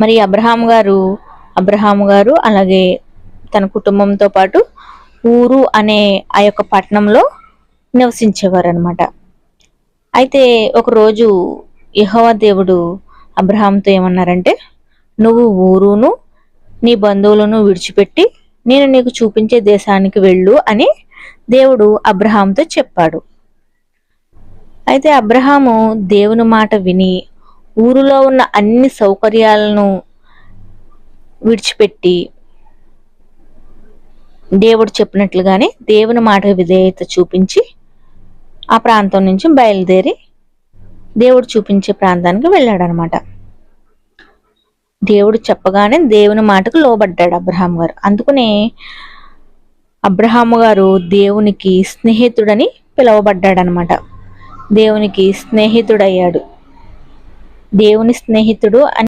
మరి అబ్రహాం గారు అబ్రహాం గారు అలాగే తన కుటుంబంతో పాటు ఊరు అనే ఆ యొక్క పట్టణంలో నివసించేవారు అనమాట అయితే ఒకరోజు యహోవ దేవుడు అబ్రహాంతో ఏమన్నారంటే నువ్వు ఊరును నీ బంధువులను విడిచిపెట్టి నేను నీకు చూపించే దేశానికి వెళ్ళు అని దేవుడు అబ్రహాంతో చెప్పాడు. అయితే అబ్రహాము దేవుని మాట విని ఊరిలో ఉన్న అన్ని సౌకర్యాలను విడిచిపెట్టి దేవుడు చెప్పినట్లుగానే దేవుని మాట విధేయత చూపించి ఆ ప్రాంతం నుంచి బయలుదేరి దేవుడు చూపించే ప్రాంతానికి వెళ్ళాడనమాట. దేవుడు చెప్పగానే దేవుని మాటకు లోబడ్డాడు అబ్రహాం గారు. అందుకనే అబ్రహాము గారు దేవునికి స్నేహితుడని పిలువబడ్డాడనమాట. దేవునికి స్నేహితుడయ్యాడు. దేవుని స్నేహితుడు అని